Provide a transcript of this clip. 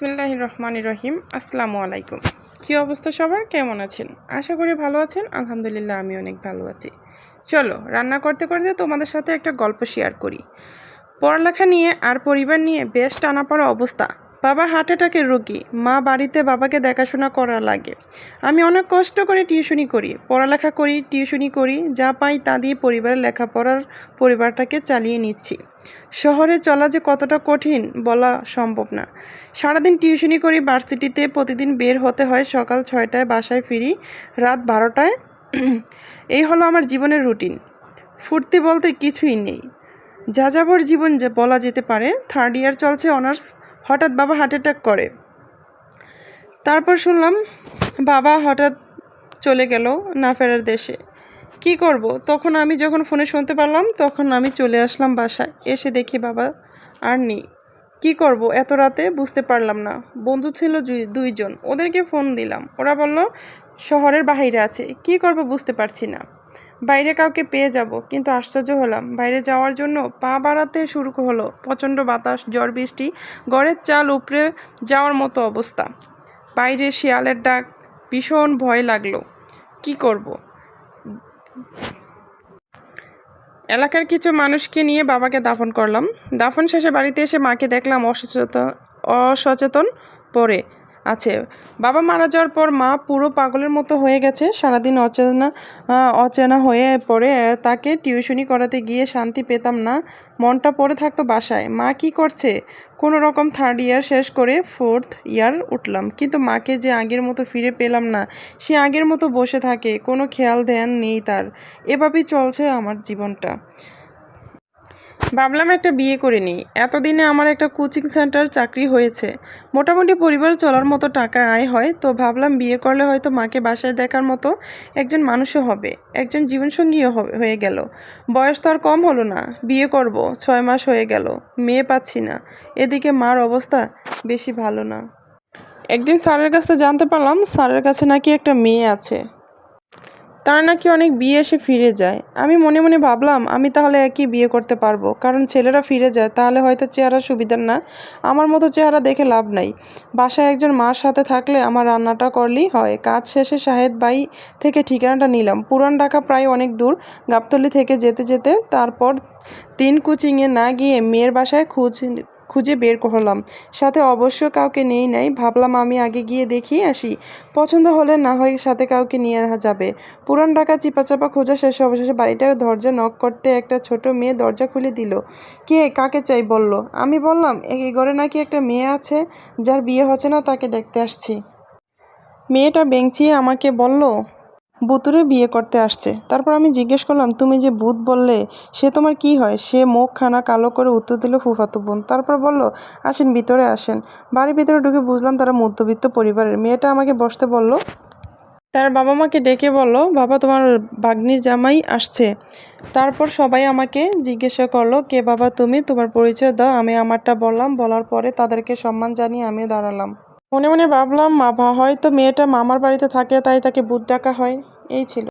বিসমিল্লাহ রহমান রহিম। আসসালামু আলাইকুম। কী অবস্থা সবার? কেমন আছেন? আশা করি ভালো আছেন। আলহামদুলিল্লাহ আমি অনেক ভালো আছি। চলো, রান্না করতে করতে তোমাদের সাথে একটা গল্প শেয়ার করি। পড়ালেখা নিয়ে আর পরিবার নিয়ে বেশ টানাপড়া অবস্থা। বাবা হার্ট অ্যাটাকের রোগী, মা বাড়িতে বাবাকে দেখাশোনা করা লাগে। আমি অনেক কষ্ট করে টিউশনি করি, পড়ালেখা করি, টিউশনি করি, যা পাই তা দিয়ে পরিবারের লেখাপড়ার পরিবারটাকে চালিয়ে নিচ্ছি। শহরে চলা যে কতটা কঠিন বলা সম্ভব না। সারাদিন টিউশনি করি, ভার্সিটিতে প্রতিদিন বের হতে হয়, সকাল ছয়টায় বাসায় ফিরি, রাত বারোটায়। এই হলো আমার জীবনের রুটিন। ফুর্তি বলতে কিছুই নেই। যাযাবর জীবন যে বলা যেতে পারে, থার্ড ইয়ার চলছে অনার্স হঠাৎ বাবা হার্ট অ্যাটাক করে। তারপর শুনলাম বাবা হঠাৎ চলে গেল না ফেরার দেশে। কি করব? তখন আমি যখন ফোনে শুনতে পারলাম, তখন আমি চলে আসলাম বাসায়। এসে দেখি বাবা আর নেই। কি করব? এত রাতে বুঝতে পারলাম না। বন্ধু ছিল দুইজন। ওদেরকে ফোন দিলাম। ওরা বলল, শহরের বাইরে আছে। কি করব বুঝতে পারছি না। বাইরে কাউকে পেয়ে যাব, কিন্তু আশ্চর্য হলাম। বাইরে যাওয়ার জন্য পা বাড়াতে শুরু হলো প্রচণ্ড বাতাস, ঝড় বৃষ্টি গড়ের চাল উপড়ে যাওয়ার মতো অবস্থা। বাইরে শিয়ালের ডাক, ভীষণ ভয় লাগল। কি করব? এলাকার কিছু মানুষকে নিয়ে বাবাকে দাফন করলাম। দাফন শেষে বাড়িতে এসে মাকে দেখলাম অসচেতন অসচেতন পড়ে। আছে। বাবা মারা যাওয়ার পর মা পুরো পাগলের মতো হয়ে গেছে, সারাদিন অচেনা অচেনা হয়ে পড়ে। তাকে টিউশনি করাতে গিয়ে শান্তি পেতাম না, মনটা পড়ে থাকতো বাসায়। মা কি করছে? কোনো রকম থার্ড ইয়ার শেষ করে ফোর্থ ইয়ার উঠলাম। কিন্তু মাকে যে আগের মতো ফিরে পেলাম না, সে আগের মতো বসে থাকে, কোনো খেয়াল ধ্যান নেই তার। এভাবেই চলছে আমার জীবনটা। ভাবলাম একটা বিয়ে করে নিই। এতদিনে আমার একটা কোচিং সেন্টার চাকরি হয়েছে। মোটামুটি পরিবার চলার মতো টাকা আয় হয়, তো ভাবলাম বিয়ে করলে হয়তো মাকে বাসায় দেখার মতো একজন মানুষও হবে, একজন জীবনসঙ্গীও হয়ে গেল। বয়স তো আর কম হলো না, বিয়ে করব, ছয় মাস হয়ে গেল, মেয়ে পাচ্ছি না, এদিকে মার অবস্থা বেশি ভালো না। একদিন স্যারের কাছে জানতে পারলাম, স্যারের কাছে নাকি একটা মেয়ে আছে। তার নাকি অনেক বিয়ে এসে ফিরে যায়। আমি মনে মনে ভাবলাম, আমি তাহলে একই বিয়ে করতে পারব। কারণ ছেলেরা ফিরে যায়, তাহলে হয়তো চেহারা সুবিধার না। আমার মতো চেহারা দেখে লাভ নাই। বাসায় একজন মার সাথে থাকলে আমার রান্নাটা করলেই হয়। কাজ শেষে শাহেদ বাই থেকে ঠিকানাটা নিলাম। পুরান ঢাকা প্রায় অনেক দূর। গাবতলি থেকে যেতে যেতে তারপর তিন কোচিংয়ে না গিয়ে মেয়ের বাসায় খুঁজ খুঁজে বের করলাম। সাথে অবশ্য কাউকে নেই নাই, ভাবলাম আমি আগে গিয়ে দেখিয়ে আসি। পছন্দ হলে না হয় সাথে কাউকে নিয়ে যাবে। পুরান ঢাকা চিপাচাপা খোঁজা শেষে, অবশেষে বাড়িটার দরজা নক করতে একটা ছোট মেয়ে দরজা খুলে দিল। কে? কাকে চাই? বলল। আমি বললাম এই ঘরে নাকি একটা মেয়ে আছে, যার বিয়ে হচ্ছে না, তাকে দেখতে আসছি। মেয়েটা বেঞ্চিয়ে আমাকে বলল বুতুরে বিয়ে করতে আসছে। তারপর আমি জিজ্ঞেস করলাম, তুমি যে ভূত বললে, সে তোমার কি হয়? সে মুখ খানা কালো করে উত্তর দিল, ফুফাতো বোন। তারপর বলল, আসেন, ভিতরে আসেন। বাড়ির ভিতরে ঢুকে বুঝলাম তারা মধ্যবিত্ত পরিবারের। মেয়েটা আমাকে বসতে বলল, তার বাবা মাকে ডেকে বলল, বাবা, তোমার ভাগ্নির জামাই আসছে। তারপর সবাই আমাকে জিজ্ঞাসা করল, কে বাবা তুমি? তোমার পরিচয় দাও। আমি আমারটা বললাম, বলার পরে তাদেরকে সম্মান জানিয়ে আমিও দাঁড়ালাম। মনে মনে ভাবলাম মা হয়তো মেয়েটা মামার বাড়িতে থাকে, তাই তাকে বুধ ডাকা হয়। এই ছিল।